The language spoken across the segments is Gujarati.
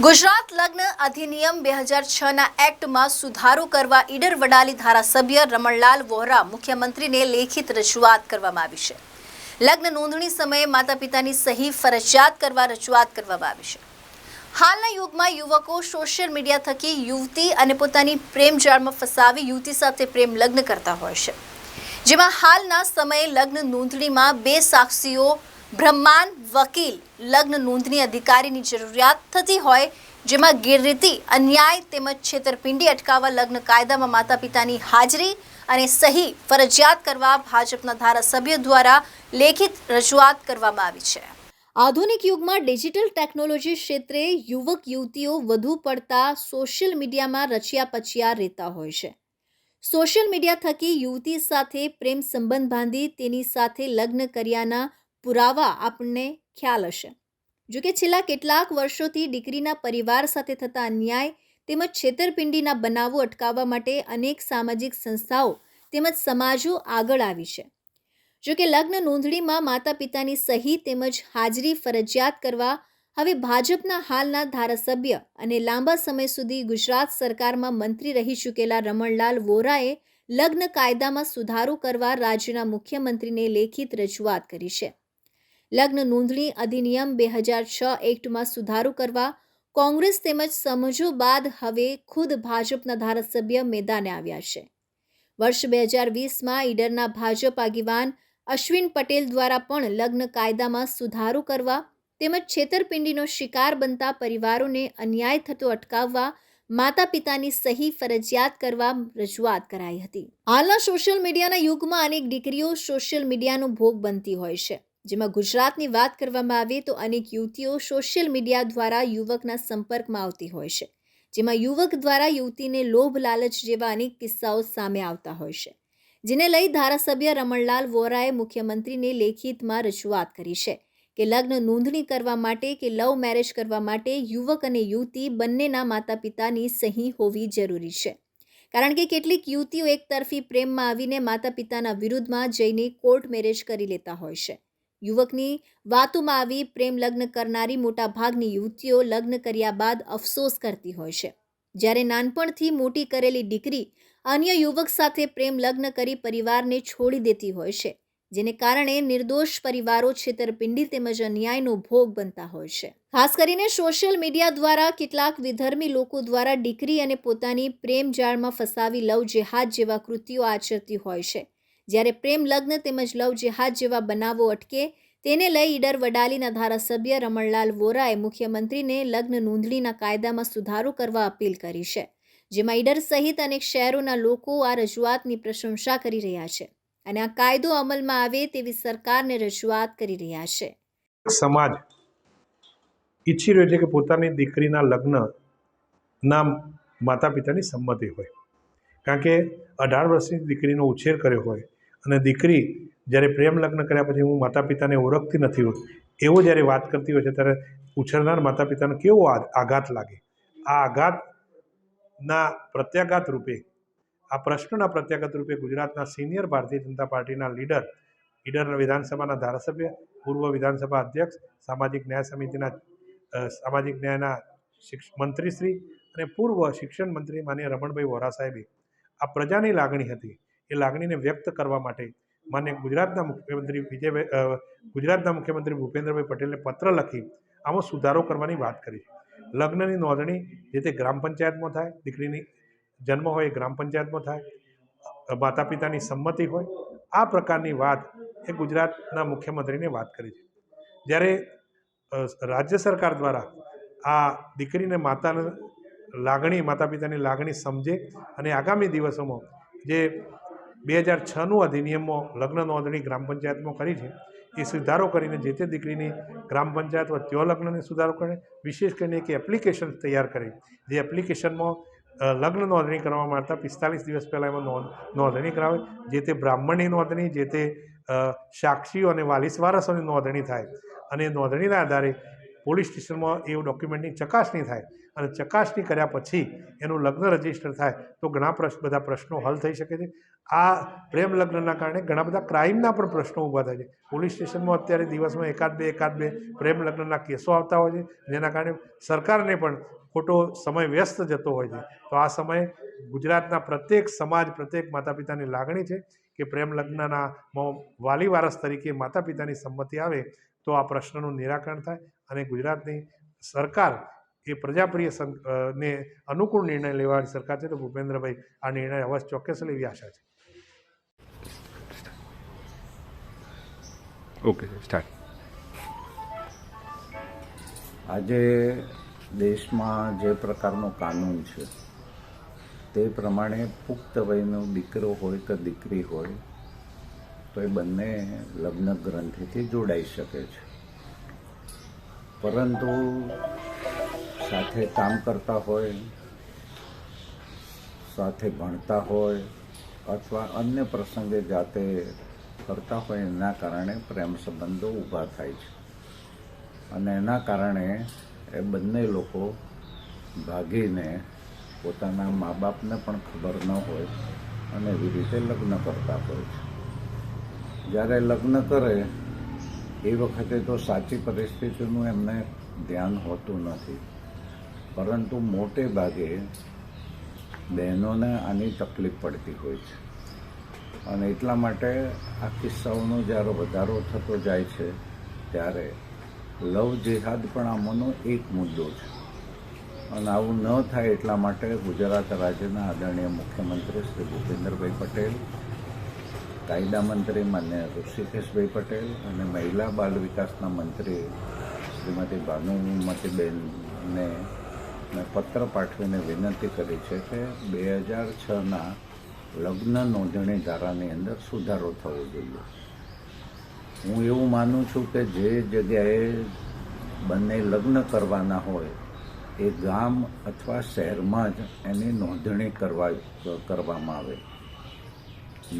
ગુજરાત લગ્ન અધિનિયમ બે હજાર છના એક્ટમાં સુધારો કરવા ઈડર વડાલી ધારાસભ્ય રમણલાલ વોહરા મુખ્યમંત્રીને લેખિત રજૂઆત કરવામાં આવી છે. લગ્ન નોંધણી સમયે માતા પિતાની સહી ફરજિયાત કરવા રજૂઆત કરવામાં આવી છે. હાલના યુગમાં યુવકો સોશિયલ મીડિયા થકી યુવતી અને પોતાની પ્રેમ જાળમાં ફસાવી યુવતી સાથે પ્રેમ લગ્ન કરતા હોય છે. જેમાં હાલના સમયે લગ્ન નોંધણીમાં બે સાક્ષીઓ બ્રહ્માંડ વકીલ લગ્ન નોંધણી અધિકારીની જરૂરિયાત થતી હોય, જેમાં ગેરરીતિ, અન્યાય તેમજ છેતરપિંડી અટકાવવા લગ્ન કાયદામાં માતા પિતાની હાજરી અને સહી ફરજિયાત કરવા ભાજપના ધારાસભ્ય દ્વારા લેખિત રજૂઆત કરવામાં આવી છે. આધુનિક યુગમાં ડિજિટલ ટેકનોલોજી ક્ષેત્રે યુવક, યુવતીઓ વધુ પડતા સોશિયલ મીડિયામાં રચ્યા પચ્યા રહેતા હોય છે. સોશિયલ મીડિયા થકી યુવતી સાથે પ્રેમ સંબંધ બાંધી તેની સાથે લગ્ન કર્યાના પુરાવા આપણને ખ્યાલ હશે. જો કે છેલ્લા કેટલાક વર્ષોથી દીકરીના પરિવાર સાથે થતા અન્યાય તેમજ છેતરપિંડીના બનાવો અટકાવવા માટે અનેક સામાજિક સંસ્થાઓ તેમજ સમાજો આગળ આવી છે. જો કે લગ્ન નોંધણીમાં માતા પિતાની સહી તેમજ હાજરી ફરજિયાત કરવા હવે ભાજપના હાલના ધારાસભ્ય અને લાંબા સમય સુધી ગુજરાત સરકારમાં મંત્રી રહી ચૂકેલા રમણલાલ વોરાએ લગ્ન કાયદામાં સુધારો કરવા રાજ્યના મુખ્યમંત્રીને લેખિત રજૂઆત કરી છે. લગ્ન નોંધણી અધિનિયમ બે હજાર છ એક્ટમાં સુધારો કરવા, કોંગ્રેસ તેમજ સમજો બાદ હવે ખુદ ભાજપના ધારાસભ્ય મેદાને આવ્યા છે. વર્ષ બે હજાર વીસમાં ઈડરના ભાજપ આગેવાન અશ્વિન પટેલ દ્વારા પણ લગ્ન કાયદામાં સુધારો કરવા તેમજ છેતરપિંડીનો શિકાર બનતા પરિવારોને અન્યાય થતો અટકાવવા માતા પિતાની સહી ફરજિયાત કરવા રજૂઆત કરાઈ હતી. હાલના સોશિયલ મીડિયાના યુગમાં અનેક દીકરીઓ સોશિયલ મીડિયાનો ભોગ બનતી હોય છે. જેમાં ગુજરાતની વાત કરવામાં આવે તો અનેક યુવતીઓ સોશિયલ મીડિયા દ્વારા યુવકના સંપર્કમાં આવતી હોય છે. જેમાં યુવક દ્વારા યુવતીને લોભ, લાલચ જેવા અનેક કિસ્સાઓ સામે આવતા હોય છે. જેને લઈ ધારાસભ્ય રમણલાલ વોરાએ મુખ્યમંત્રીને લેખિતમાં રજૂઆત કરી છે કે લગ્ન નોંધણી કરવા માટે કે લવ મેરેજ કરવા માટે યુવક અને યુવતી બંનેના માતા પિતાની સહી હોવી જરૂરી છે. કારણ કે કેટલીક યુવતીઓ એકતરફી પ્રેમમાં આવીને માતા પિતાના વિરુદ્ધમાં જઈને કોર્ટ મેરેજ કરી લેતા હોય છે. યુવકની વાતોમાં આવી પ્રેમ લગ્ન કરનારી મોટાભાગની યુવતીઓ લગ્ન કર્યા બાદ અફસોસ કરતી હોય છે. જ્યારે નાનપણથી મોટી કરેલી દીકરી અન્ય યુવક સાથે પ્રેમ લગ્ન કરી પરિવારને છોડી દેતી હોય છે, જેને કારણે નિર્દોષ પરિવારો છેતરપિંડી તેમજ અન્યાયનો ભોગ બનતા હોય છે. ખાસ કરીને સોશિયલ મીડિયા દ્વારા કેટલાક વિધર્મી લોકો દ્વારા દીકરી અને પોતાની પ્રેમ જાળમાં ફસાવી લવ જેહાદ જેવા કૃત્યો આચરતી હોય છે. જ્યારે પ્રેમ, લગ્ન તેમજ લવ જેહાદ જેવા બનાવો અટકે, તેને લઈ ઈડર વડાલીના ધારાસભ્ય રમણલાલ વોરાએ મુખ્યમંત્રીને લગ્ન નોંધણીના કાયદામાં સુધારો કરવા અપીલ કરી છે, જેમાં ઈડર સહિત અનેક શહેરોના લોકો આ રજૂઆતની પ્રશંસા કરી રહ્યા છે અને આ કાયદો અમલમાં આવે તેવી સરકારને રજૂઆત કરી રહ્યા છે. સમાજ ઈચ્છી રહ્યો છે કે પોતાની દીકરીના લગ્નના માતા પિતાની સંમતિ હોય, કારણ કે અઢાર વર્ષની દીકરીનો ઉછેર કર્યો હોય અને દીકરી જ્યારે પ્રેમ લગ્ન કર્યા પછી હું માતા પિતાને ઓળખતી નથી એવો જ્યારે વાત કરતી હોય છે, ત્યારે ઉછળનાર માતા પિતાને કેવો આઘાત લાગે? આ આઘાતના પ્રત્યાઘાત રૂપે, આ પ્રશ્નના પ્રત્યાઘાત રૂપે ગુજરાતના સિનિયર ભારતીય જનતા પાર્ટીના લીડર, ઈડર વિધાનસભાના ધારાસભ્ય, પૂર્વ વિધાનસભા અધ્યક્ષ, સામાજિક ન્યાય સમિતિના સામાજિક ન્યાયના મંત્રીશ્રી અને પૂર્વ શિક્ષણ મંત્રી માન્ય રમણભાઈ વોરા સાહેબે આ પ્રજાની લાગણી હતી. એ લાગણીને વ્યક્ત કરવા માટે માન્ય ગુજરાતના મુખ્યમંત્રી વિજયભાઈ ગુજરાતના મુખ્યમંત્રી ભૂપેન્દ્રભાઈ પટેલને પત્ર લખી આમાં સુધારો કરવાની વાત કરી લગ્નની નોંધણી જે તે ગ્રામ પંચાયતમાં થાય, દીકરીની જન્મ હોય એ ગ્રામ પંચાયતમાં થાય માતા પિતાની સંમતિ હોય, આ પ્રકારની વાત એ ગુજરાતના મુખ્યમંત્રીને વાત કરી છે. જ્યારે રાજ્ય સરકાર દ્વારા આ દીકરીને માતાને લાગણી માતા પિતાની લાગણી સમજે અને આગામી દિવસોમાં જે બે હજાર છનું અધિનિયમમાં લગ્ન નોંધણી ગ્રામ પંચાયતમાં કરી છે. એ સુધારો કરીને જે તે દીકરીની ગ્રામ પંચાયત હોય ત્યો લગ્નને સુધારો કરે, વિશેષ કરીને એક એપ્લિકેશન તૈયાર કરી. જે એપ્લિકેશનમાં લગ્ન નોંધણી કરવામાં આવતા પિસ્તાલીસ દિવસ પહેલાં એમાં નોંધ, નોંધણી કરાવે. જે તે બ્રાહ્મણની નોંધણી, જે તે સાક્ષીઓ અને વાલીસ વારસોની નોંધણી થાય. અને નોંધણીના આધારે પોલીસ સ્ટેશનમાં એ ડોક્યુમેન્ટની ચકાસણી થાય અને ચકાસણી કર્યા પછી એનું લગ્ન રજિસ્ટર થાય તો ઘણા પ્રશ્ન બધા પ્રશ્નો હલ થઈ શકે છે. આ પ્રેમ લગ્નના કારણે ઘણા બધા ક્રાઇમના પણ પ્રશ્નો ઊભા થાય છે. પોલીસ સ્ટેશનમાં અત્યારે દિવસમાં એકાદ બે એકાદ બે પ્રેમ લગ્નના કેસો આવતા હોય છે, જેના કારણે સરકારને પણ ખોટો સમય વ્યસ્ત જતો હોય છે. તો આ સમયે ગુજરાતના પ્રત્યેક સમાજ, પ્રત્યેક માતા પિતાની લાગણી છે કે પ્રેમ લગ્નના વાલી વારસ તરીકે માતા પિતાની સંમતિ આવે તો આ પ્રશ્નનું નિરાકરણ થાય અને ગુજરાતની સરકાર એ પ્રજાપ્રિય ને અનુકૂળ નિર્ણય લેવાની સરકાર છે તો ભૂપેન્દ્રભાઈ આ નિર્ણય અવશ્ય ચોક્કસ લેવી આશા છે. ઓકે સ્ટાર્ટ આજે દેશમાં જે પ્રકારનો કાનૂન છે તે પ્રમાણે પુખ્ત વયનો દીકરો હોય કે દીકરી હોય તો એ બંને લગ્ન ગ્રંથિથી જોડાઈ શકે છે. પરંતુ સાથે કામ કરતા હોય, સાથે ભણતા હોય અથવા અન્ય પ્રસંગે જાતે કરતા હોય, એના કારણે પ્રેમ સંબંધો ઊભા થાય છે. અને એના કારણે એ બંને લોકો ભાગીને પોતાના મા બાપને પણ ખબર ન હોય અને એવી રીતે લગ્ન કરતા હોય છે. જ્યારે લગ્ન કરે એ વખતે તો સાચી પરિસ્થિતિનું એમને ધ્યાન હોતું નથી. પરંતુ મોટે ભાગે બહેનોને આની તકલીફ પડતી હોય છે. અને એટલા માટે આ કિસ્સાઓનો જ્યારે વધારો થતો જાય છે, ત્યારે લવ જેહાદ પણ આમાંનો એક મુદ્દો છે. અને આવું ન થાય એટલા માટે ગુજરાત રાજ્યના આદરણીય મુખ્યમંત્રી શ્રી ભૂપેન્દ્રભાઈ પટેલ કાયદા મંત્રી માન્ય ઋષિકેશભાઈ પટેલ અને મહિલા બાલ વિકાસના મંત્રી શ્રીમતી ભાનુમતીબેનને મેં પત્ર પાઠવીને વિનંતી કરી છે કે બે હજાર છના લગ્ન નોંધણી ધારાની અંદર સુધારો થવો જોઈએ. હું એવું માનું છું કે જે જગ્યાએ બંને લગ્ન કરવાના હોય, એ ગામ અથવા શહેરમાં જ એની નોંધણી કરવા, કરવામાં આવે.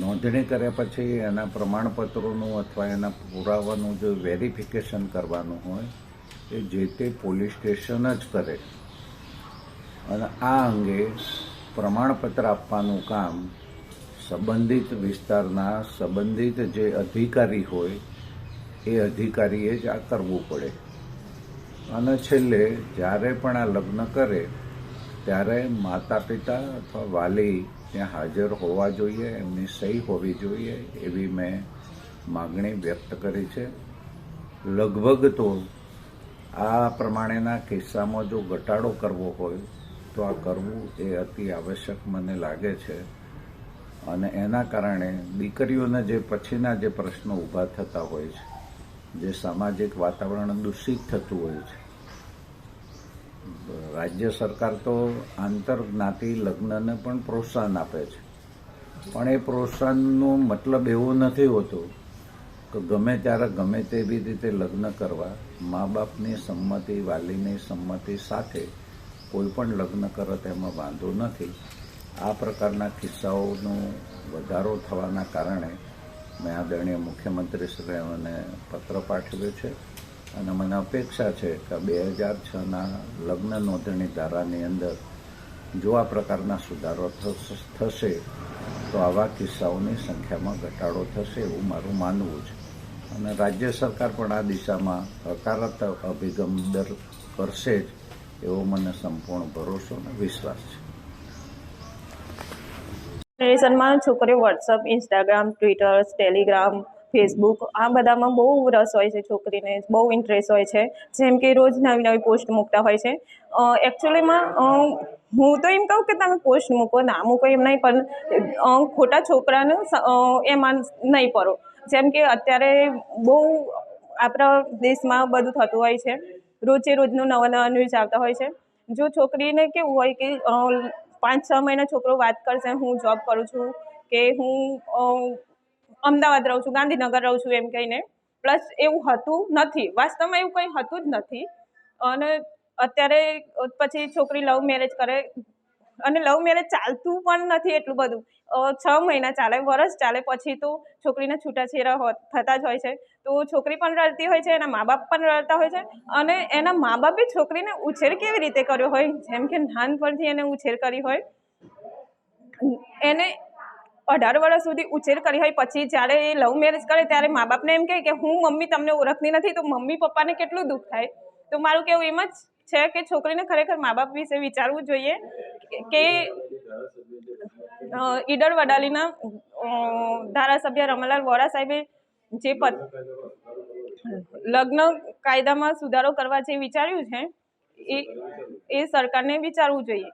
નોંધણી કર્યા પછી એના પ્રમાણપત્રોનું અથવા એના પુરાવાનું જો વેરિફિકેશન કરવાનું હોય, એ જે તે પોલીસ સ્ટેશન જ કરે. અને આ અંગે પ્રમાણપત્ર આપવાનું કામ સંબંધિત વિસ્તારના સંબંધિત જે અધિકારી હોય, એ અધિકારીએ જ આ કરવું પડે. અને છેલ્લે, જ્યારે પણ આ લગ્ન કરે, ત્યારે માતા પિતા અથવા વાલી ત્યાં હાજર હોવા જોઈએ, એમની સહી હોવી જોઈએ એવી મેં માગણી વ્યક્ત કરી છે. લગભગ તો આ પ્રમાણેના કિસ્સામાં જો ઘટાડો કરવો હોય, તો આ કરવું એ અતિ આવશ્યક મને લાગે છે. અને એના કારણે દીકરીઓને જે પછીના જે પ્રશ્નો ઊભા થતા હોય છે, જે સામાજિક વાતાવરણ દૂષિત થતું હોય છે રાજ્ય સરકાર તો આંતરજ્ઞાતિ લગ્નને પણ પ્રોત્સાહન આપે છે. પણ એ પ્રોત્સાહનનો મતલબ એવો નથી હોતો કે ગમે ત્યારે ગમે તેવી રીતે લગ્ન કરવા, મા બાપની સંમતિ, વાલીની સંમતિ સાથે કોઈ પણ લગ્ન કરે તેમાં વાંધો નથી. આ પ્રકારના કિસ્સાઓનો વધારો થવાના કારણે મેં આદરણીય મુખ્યમંત્રીશ્રીઓને પત્ર પાઠવ્યો છે. અને મને અપેક્ષા છે કે બે હજાર છના લગ્ન નોંધણી ધારાની અંદર જો આ પ્રકારના સુધારો થશે, તો આવા કિસ્સાઓની સંખ્યામાં ઘટાડો થશે એવું મારું માનવું છે. અને રાજ્ય સરકાર પણ આ દિશામાં હકારાત્મક અભિગમ દર કરશે જ એવો મને સંપૂર્ણ ભરોસો અને વિશ્વાસ છે. જનરેશનમાં છોકરીઓ WhatsApp Instagram Twitter Telegram Facebook આ બધામાં બહુ રસ હોય છે છોકરીને, બહુ ઇન્ટરેસ્ટ હોય છે. જેમ કે રોજ નવી નવી પોસ્ટ મૂકતા હોય છે. એકચ્યુઅલીમાં હું તો એમ કહું કે તમે પોસ્ટ મૂકો, ના મૂકો એમ નહીં, પણ ખોટા છોકરાને એમાં નહીં પડો જેમ કે અત્યારે બહુ આપણા દેશમાં બધું થતું હોય છે. રોજે રોજનું નવા નવા ન્યૂઝ આવતા હોય છે. જો છોકરીને કેવું હોય કે પાંચ છ મહિના છોકરો વાત કરશે, હું જોબ કરું છું, કે હું અમદાવાદ રહું છું, ગાંધીનગર રહું છું એમ કહીને. પ્લસ એવું હતું નથી. વાસ્તવમાં એવું કંઈ હતું જ નથી. અને અત્યારે પછી છોકરી લવ મેરેજ કરે. અને લવ મેરેજ ચાલતું પણ નથી એટલું બધું. છ મહિના ચાલે, વરસ ચાલે પછી તો છોકરીના છૂટાછેરા થતા જ હોય છે. તો છોકરી પણ રડતી હોય છે, એના મા બાપ પણ રડતા હોય છે. અને એના મા બાપે છોકરીને ઉછેર કેવી રીતે કર્યો હોય? જેમ કે નાનપણથી એને ઉછેર કરી હોય. એને અઢાર વર્ષ સુધી ઉછેર કરી હોય, પછી જ્યારે એ લવ મેરેજ કરે ત્યારે મા બાપને એમ કહે કે, હું મમ્મી તમને ઓળખતી નથી, તો મમ્મી પપ્પાને કેટલું દુઃખ થાય? તો મારું કેવું એમ જ છે કે છોકરીને ખરેખર મા બાપ વિશે વિચારવું જોઈએ કે ઈડર વડાલીના ધારાસભ્ય રમણલાલ વોરા સાહેબે જે પદ લગ્ન કાયદામાં સુધારો કરવા જે વિચાર્યું છે, એ એ સરકારને વિચારવું જોઈએ.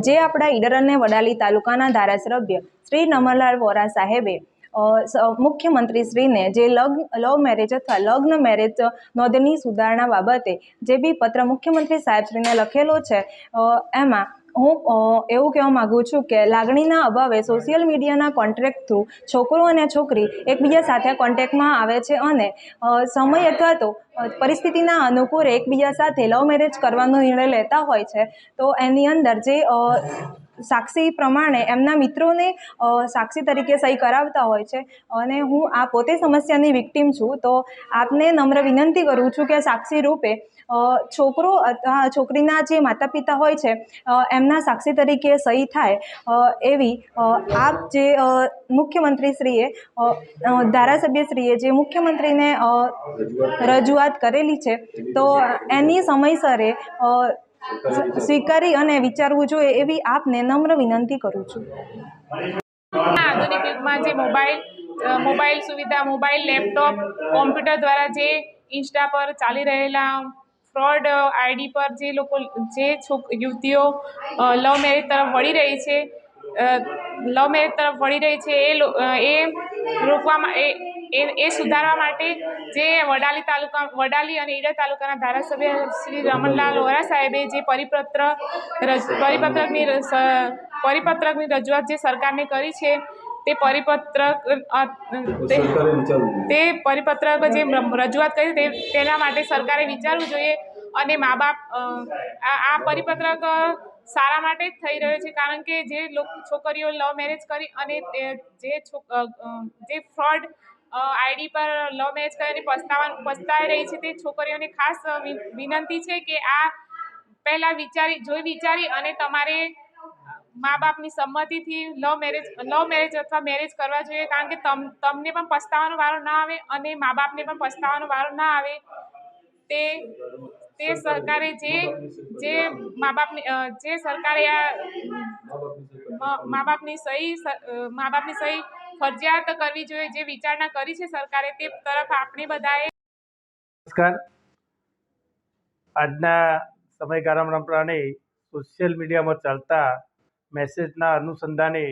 જે આપણા ઈડર અને વડાલી તાલુકાના ધારાસભ્ય શ્રી નમરલાલ વોરા સાહેબે મુખ્યમંત્રીશ્રીને જે લગ્ન, લવ મેરેજ અથવા લગ્ન મેરેજ નોંધણી સુધારણા બાબતે જે બી પત્ર મુખ્યમંત્રી સાહેબશ્રીને લખેલો છે એમાં હું એવું કહેવા માગું છું કે લાગણીના અભાવે સોશિયલ મીડિયાના કોન્ટ્રેક્ટ થ્રુ છોકરો અને છોકરી એકબીજા સાથે કોન્ટેક્ટમાં આવે છે અને સમય અથવા તો પરિસ્થિતિના અનુકૂળ એકબીજા સાથે લવ મેરેજ કરવાનો નિર્ણય લેતા હોય છે. તો એની અંદર જે સાક્ષી પ્રમાણે એમના મિત્રોને સાક્ષી તરીકે સહી કરાવતા હોય છે. અને હું આ પોતે સમસ્યાની વિક્ટીમ છું. તો આપને નમ્ર વિનંતી કરું છું કે સાક્ષી રૂપે છોકરો છોકરીના જે માતા પિતા હોય છે એમના સાક્ષી તરીકે સહી થાય એવી આપ જે મુખ્યમંત્રીશ્રીએ ધારાસભ્યશ્રીએ જે મુખ્યમંત્રીને રજૂઆત કરેલી છે, તો એની સમયસરે સ્વીકારી અને વિચારવું જોઈએ એવી આપને નમ્ર વિનંતી કરું છું. આધુનિક યુગમાં જે મોબાઈલ મોબાઈલ સુવિધા, મોબાઈલ, લેપટોપ, કોમ્પ્યુટર દ્વારા જે ઇન્સ્ટા પર ચાલી રહેલા ફ્રોડ આઈડી પર જે લોકો, જે છોક, યુવતીઓ લવ મેરેજ તરફ વળી રહી છે લવ મેરેજ તરફ વળી રહી છે, એ એ રોકવામાં, એ એ એ સુધારવા માટે જે વડાલી તાલુકા, વડાલી અને ઈડર તાલુકાના ધારાસભ્ય શ્રી રમણલાલ વોરા સાહેબે જે પરિપત્ર પરિપત્રકની પરિપત્રકની રજૂઆત જે સરકારને કરી છે તે પરિપત્રક તે પરિપત્ર જે રજૂઆત કરી તે, તેના માટે સરકારે વિચારવું જોઈએ અને મા બાપ આ પરિપત્રક સારા માટે જ થઈ રહ્યો છે, કારણ કે જે લોકો, છોકરીઓ લવ મેરેજ કરી અને જે જે ફ્રોડ આઈડી પર લવ મેરેજ કરીને પસ્તાવા પસ્તાવી રહી છે તે છોકરીઓને ખાસ વિનંતી છે કે આ પહેલાં વિચારી, જોઈ વિચારી અને તમારે મા બાપની સંમતિથી લવ મેરેજ લવ મેરેજ અથવા મેરેજ કરવા જોઈએ, કારણ કે તમ, તમને પણ પસ્તાવાનો વારો ના આવે અને મા બાપને પણ પસ્તાવાનો વારો ના આવે. તે તે સરકારે જે જે મા બાપની જે સરકારે આ મા બાપની સહી મા બાપની સહી ફરજિયાત કરવી જોઈએ, જે વિચારણા કરી છે સરકારે તે તરફ આપણે બધાએ નમસ્કાર. આજના સમયગાળામાં પ્રમાણે સોશિયલ મીડિયામાં ચાલતા મેસેજના અનુસંધાને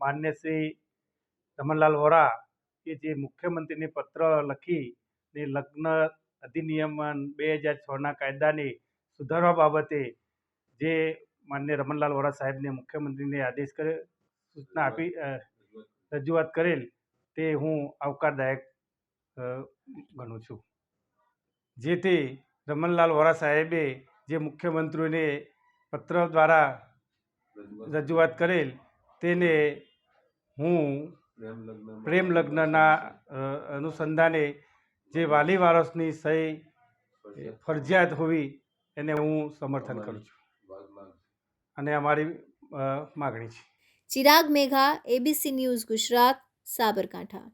માન્ય શ્રી રમણલાલ વોરા કે જે મુખ્યમંત્રીને પત્ર લખી ને લગ્ન અધિનિયમ બે હજાર છના કાયદાને સુધારવા બાબતે જે માન્ય રમણલાલ વોરા સાહેબને મુખ્યમંત્રીને આદેશ કરે, સૂચના આપી રજૂઆત કરેલ તે હું આવકારદાયક ગણું છું. જેથી રમણલાલ વોરા સાહેબે જે મુખ્યમંત્રીને પત્ર દ્વારા રજૂઆત કરેલ તેને હું પ્રેમ લગ્નના અનુસંધાને જે વાલી વારસની સહી ફરજિયાત હોવી એને હું સમર્થન કરું છું. અને અમારી માગણી છે. Chirag Megha ABC news Gujarat Sabarkantha.